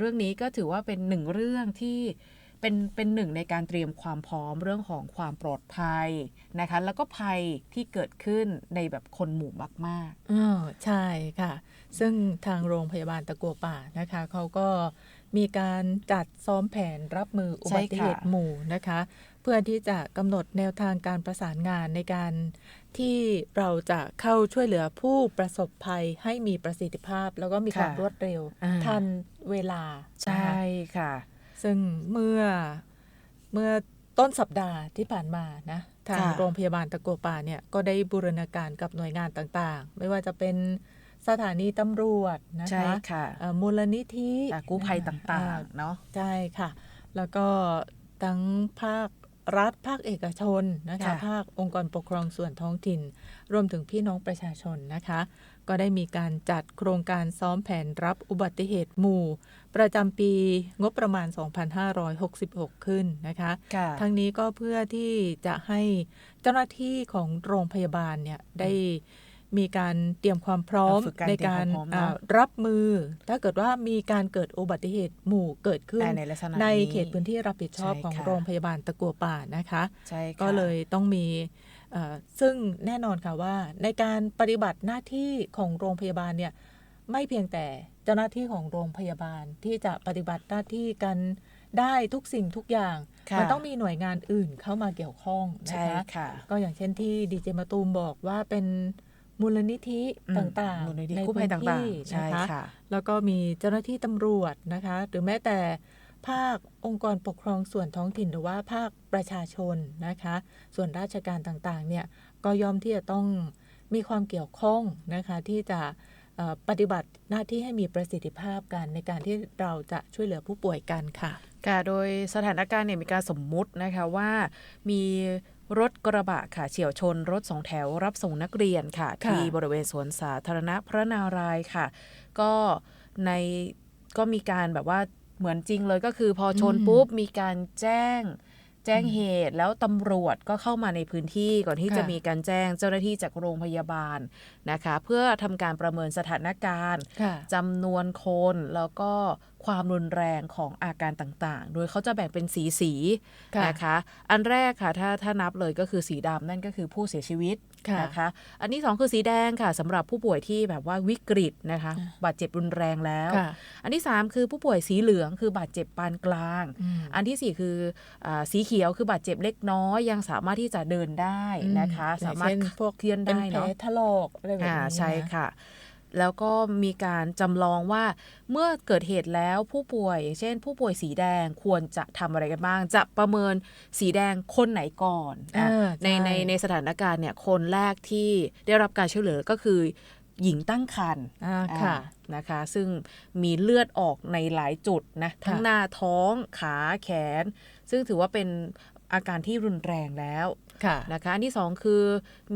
เรื่องนี้ก็ถือว่าเป็นหนึ่งเรื่องที่ เป็นเป็นหนึ่งในการเตรียมความพร้อมเรื่องของความปลอดภัยนะคะ แล้วก็ภัยที่เกิดขึ้นในแบบคนหมู่มากอ๋อใช่ค่ะ ซึ่งทางโรงพยาบาลตะกัวป่านะคะเขาก็มีการจัดซ้อมแผนรับมืออุบัติเหตุหมู่นะคะ เพื่อที่จะกำหนดแนวทางการประสานงานในการที่เราจะเข้าช่วยเหลือผู้ประสบภัยให้มีประสิทธิภาพ แล้วก็มีความค่ะรวดเร็วอ่าทันเวลาๆนะคะใช่ค่ะ ซึ่งเมื่อเมื่อต้นสัปดาห์ที่ผ่านมานะทางค่ะโรงพยาบาลตะกัวป่าเนี่ยก็ได้บูรณาการกับหน่วยงานต่างๆ ไม่ว่าจะเป็นสถานีตำรวจนะใช่คะค่ะเอ่อมูลนิธิอะกู้ภัยตอ่่างๆเนาะใช่ค่ะ แล้วก็ทั้งภาค รัฐภาคเอกชนนะคะค่ะภาคองค์กรปกครองส่วนท้องถิ่น รวมถึงพี่น้องประชาชนนะคะ ก็ได้มีการจัดโครงการซ้อมแผนรับอุบัติเหตุหมู่ ประจำปีงบประมาณ 2566 ขึ้นนะคะค่ะทั้งนี้ก็เพื่อที่จะให้เจ้าหน้าที่ของโรงพยาบาลเนี่ยได้ มีการเตรียมความพร้อมฝึกการในเตรียมการความพร้อมเนอะ อ่ารับมือ ถ้าเกิดว่ามีการเกิดอุบัติเหตุหมู่เกิดขึ้นอ่าในลักษณะในนี้เขตพื้นที่รับผิดชอบใช่ของค่ะโรงพยาบาลตะกัวป่านะคะ ใช่ค่ะ ก็เลยต้องมีเอ่อซึ่งแน่นอนค่ะว่า ในการปฏิบัติหน้าที่ของโรงพยาบาลเนี่ยไม่เพียงแต่เจ้าหน้าที่ของโรงพยาบาลที่จะปฏิบัติหน้าที่กันได้ทุกสิ่งทุกอย่าง ค่ะ มันต้องมีหน่วยงานอื่นเข้ามาเกี่ยวข้องใช่นะคะ ค่ะ ก็อย่างเช่นที่ดีเจมาตูมบอกว่าเป็น มูลนิธิอืมต่างมูลนิๆธิในกู้ภัพื้ยนต่างที่ๆใช่นะคะค่ะแล้วก็มีเจ้าหน้าที่ตำรวจนะคะ หรือแม้แต่ภาคองค์กรปกครองส่วนท้องถิ่นหรือว่าภาคประชาชนนะคะ ส่วนราชการต่างๆเนี่ยก็ย่อมที่จะต้องมีความเกี่ยวข้องนะคะที่จะเอ่อปฏิบัติหน้าที่ให้มีประสิทธิภาพกันในการที่เราจะช่วยเหลือผู้ป่วยกันค่ะค่ะโดยสถานการณ์เนี่ยมีการสมมุตินะคะว่ามี รถกระบะค่ะเฉียวชน รถสองแถวรับส่งนักเรียนค่ะค่ะที่บริเวณสวนสาธารณะพระนารายณ์ค่ะ ก็ในก็มีการแบบว่าเหมือนจริงเลยก็คือพอชนอืมปุ๊บ มีการแจ้งแจ้งเหตุแล้วตำรวจก็เข้ามาในพื้นที่ก่อนที่ค่ะจะมีการแจ้งเจ้าหน้าที่จากโรงพยาบาลนะคะ เพื่อทำการประเมินสถานการณ์ค่ะจำนวนคนแล้วก็ ความรุนแรงของอาการต่างๆ โดยเขาจะแบ่งเป็นสีสีๆค่ะนะคะ อันแรกค่ะถ้าถ้านับเลยก็คือสีดำนั่นก็คือผู้เสียชีวิตค่ะนะคะ อันที่สองคือสีแดงค่ะสำหรับผู้ป่วยที่แบบว่าวิกฤตนะคะอ่าบาดเจ็บรุนแรงแล้วค่ะอันที่สามคือผู้ป่วยสีเหลืองคือบาดเจ็บปานกลางอืมอันที่สี่คืออาสีเขียวคือบาดเจ็บเล็กน้อย ยังสามารถที่จะเดินได้นะคะอืมสามารถอย่างเช่นพวกเคลื่อนเป็นได้แผลเนาะถลอกอะไรแบบอ่านี้ใช่นะค่ะ แล้วก็มีการจำลองว่าเมื่อเกิดเหตุแล้วผู้ป่วยอย่างเช่น ผู้ป่วยสีแดงควรจะทำอะไรกันบ้าง จะประเมินสีแดงคนไหนก่อนอะเออในช่ในในสถานการณ์เนี่ยคนแรกที่ได้รับการช่วยเหลือก็คือหญิงตั้งครรภ์อ่าอ่าค่ะนะคะ ซึ่งมีเลือดออกในหลายจุดนะทั้งค่ะหน้าท้องขาแขน ซึ่งถือว่าเป็นอาการที่รุนแรงแล้วค่ะนะคะ อันที่สองคือ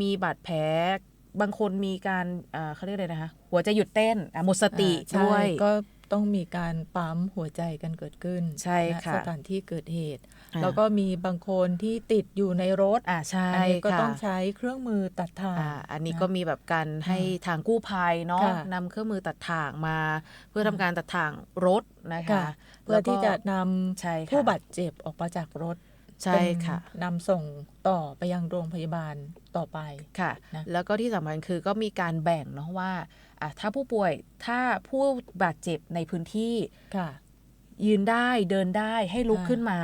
มีบาดแผล บางคนมีการอ่าเขาเรียกอะไรนะคะ หัวใจหยุดเต้นอะหมดสติอ่าใช่ด้วยก็ต้องมีการปั๊มหัวใจกันเกิดขึ้นใช่ณค่ะสถานที่เกิดเหตุอ่าแล้วก็มีบางคนที่ติดอยู่ในรถอ่าใช่อันี้ก็ค่ะต้องใช้เครื่องมือตัดทางอ่าอันนี้ะก็มีแบบการให้ทางกู้ภัยเนาะค่ะนำเครื่องมือตัดถ่างมา เพื่อทำการตัดถ่างรถนะคะค่ะเพื่อที่จะนใช่ำค่ะผู้บาดเจ็บออกมาจากรถใช่เป็นค่ะนำส่งต่อไปยังโรงพยาบาล ต่อไปค่ะนะแล้วก็ที่สำคัญคือก็มีการแบ่งเนาะว่าอะถ้าผู้ป่วยถ้าผู้บาดเจ็บในพื้นที่ค่ะ ยืนได้เดินได้ให้ลุกอ่าขึ้นมา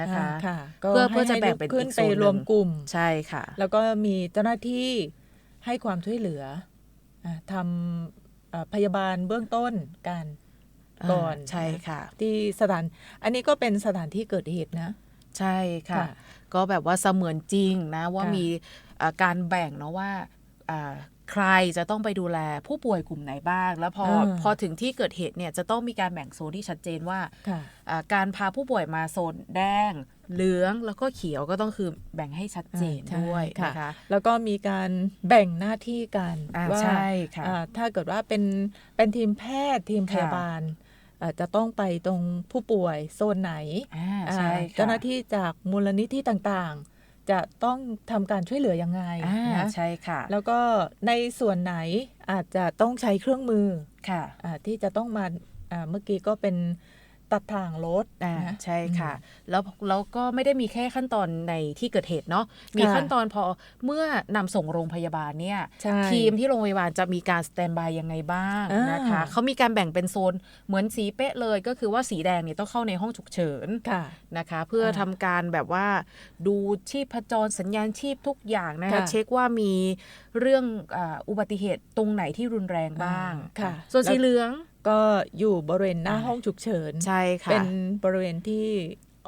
นะคะอ่าค่ะก็เพื่อให้เพื่อจะให้แบ่งลุกเป็นขึ้นอีกไปโซนหนึ่งรวมกลุ่มใช่ค่ะ แล้วก็มีเจ้าหน้าที่ให้ความช่วยเหลืออ่าทำอ่าพยาบาลเบื้องต้นกันก่อนใช่ค่ะ ที่สถาน อันนี้ก็เป็นสถานที่เกิดเหตุนะ ใช่ค่ะค่ะก็แบบว่าเสมือนจริงนะว่าค่ะมีอ่า การแบ่งเนาะว่าอ่าใครจะต้องไปดูแลผู้ป่วยกลุ่มไหนบ้าง แล้วพออ่าพอถึงที่เกิดเหตุเนี่ยจะต้องมีการแบ่งโซนที่ชัดเจนว่าค่ะอ่าการพาผู้ป่วยมาโซนแดงเหลืองแล้วก็เขียวก็ต้องคือแบ่งให้ชัดเจนอ่าใช่ด้วยค่ะนะคะแล้วก็มีการแบ่งหน้าที่กันอ่าว่าใช่ค่ะอ่าถ้าเกิดว่าเป็นเป็นทีมแพทย์ทีมพยาบาลอ่าจะต้องไปตรงผู้ป่วยโซนไหนอ่าอ่าใช่ค่ะเจ้าหน้าที่จากมูลนิธิต่างๆ จะต้องทำการช่วยเหลือยังไงอ่านะใช่ค่ะ แล้วก็ในส่วนไหนอาจจะต้องใช้เครื่องมือค่ะอาที่จะต้องมาอ่าเมื่อกี้ก็เป็น ตัดทางรถอ่านะ ใช่ค่ะ แล้วแล้วก็ไม่ได้มีแค่ขั้นตอนในที่เกิดเหตุเนาะมีค่ะขั้นตอนพอเมื่อนำส่งโรงพยาบาลเนี่ย ใช่ ทีมที่โรงพยาบาลจะมีการสแตนบายยังไงบ้างอ่าน นะคะเขามีการแบ่งเป็นโซนเหมือนสีเป๊ะเลยก็คือว่าสีแดงเนี่ยต้องเข้าในห้องฉุกเฉินค่ะ นะคะ เพื่ออ่าทำการแบบว่าดูชีพจรสัญญาณชีพทุกอย่างนะคะ ค่ะ เช็คว่ามีเรื่องอาอุบัติเหตุตรงไหนที่รุนแรงบ้าง อ่าค่ะ ส่วนสีแล้วเหลือง ก็อยู่บริเวณหน้าอ่าห้องฉุกเฉินใช่ค่ะเป็นบริเวณที่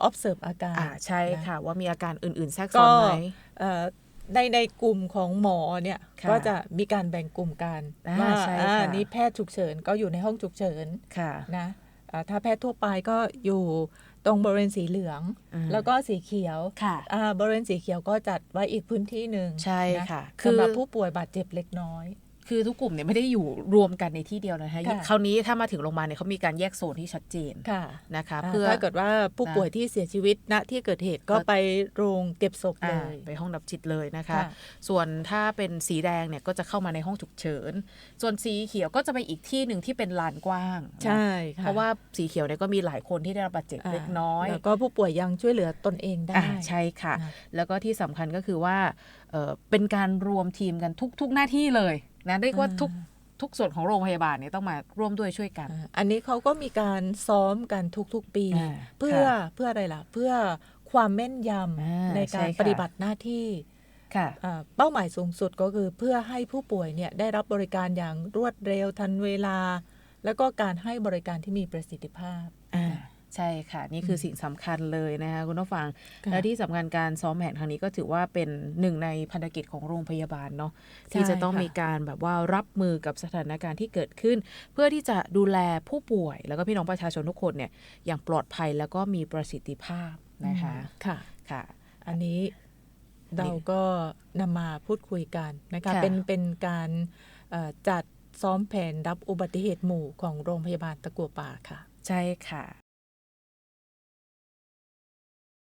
observe อาการอ่าใช่นค่ะ ว่ามีอาการอื่นๆแทรกซ้อนไหมเอ่อในในกลุ่มของหมอเนี่ยค่ะก็จะมีการแบ่งกลุ่มกันอ่าว่าใช่อ่าค่ะนี่แพทย์ฉุกเฉินก็อยู่ในห้องฉุกเฉินค่ะนะอ่าถ้าแพทย์ทั่วไปก็อยู่ตรงบริเวณสีเหลืองอืมแล้วก็สีเขียวค่ะอ่าบริเวณสีเขียวก็จัดไว้อีกพื้นที่หนึ่งใช่นค่ะสำหรับคือผู้ป่วยบาดเจ็บเล็กน้อย คือทุกกลุ่มเนี่ยไม่ได้อยู่รวมกันในที่เดียวนะคะค่ะคราวนี้ถ้ามาถึงโรงพยาบาลเนี่ยเขามีการแยกโซนที่ชัดเจนค่ะนะคะอ่าเพื่อถ้าเกิดว่าผู้ป่วยที่เสียชีวิตณที่เกิดเหตุก็ก็ไปโรงเก็บศพเลอ่ายไปห้องดับจิตเลยนะคะค่ะส่วนถ้าเป็นสีแดงเนี่ยก็จะเข้ามาในห้องฉุกเฉิน ส่วนสีเขียวก็จะไปอีกที่หนึ่งที่เป็นลานกว้างใช่ค่ะเพราะว่าสีเขียวเนี่ยก็มีหลายคนที่ได้รับบาดเจ็บอ่าเล็กน้อยแล้วก็ผู้ป่วยยังช่วยเหลือตนเองได้อ่าใช่ค่ะนะแล้วก็ที่สำคัญก็คือว่าเอ่อเป็นการรวมทีมกันทุกทุกหน้าที่เลย นะเรียกว่าอ่าทุกทุกส่วนของโรงพยาบาลเนี่ยต้องมาร่วมด้วยช่วยกันอ่าอันนี้เขาก็มีการซ้อมกันทุกๆปีอ่าเพื่อค่ะเพื่ออะไรล่ะ เพื่อความแม่นยอ่าำในการใช่ค่ะปฏิบัติหน้าที่ค่ะอ่าเป้าหมายสูงสุดก็คือเพื่อให้ผู้ป่วยเนี่ยได้รับบริการอย่างรวดเร็วทันเวลา แล้วก็การให้บริการที่มีประสิทธิภาพอ่า ใช่ค่ะ นี่คือสิ่งสำคัญเลยนะคะคุณผู้ฟังค่ะและที่สำคัญการซ้อมแผนครั้งนี้ก็ถือว่าเป็นหนึ่งในพันธกิจของโรงพยาบาลเนาะที่จะต้องค่ะมีการแบบว่ารับมือกับสถานการณ์ที่เกิดขึ้น เพื่อที่จะดูแลผู้ป่วย แล้วก็พี่น้องประชาชนทุกคนเนี่ยอย่างปลอดภัยแล้วก็มีประสิทธิภาพนะคะค่ะค่ะ อันนี้เราก็นำมาพูดคุยกันนะคะค่ะเป็นเป็นการเอ่อจัดซ้อมแผนรับอุบัติเหตุหมู่ของโรงพยาบาลตะกัวป่าค่ะ ใช่ค่ะ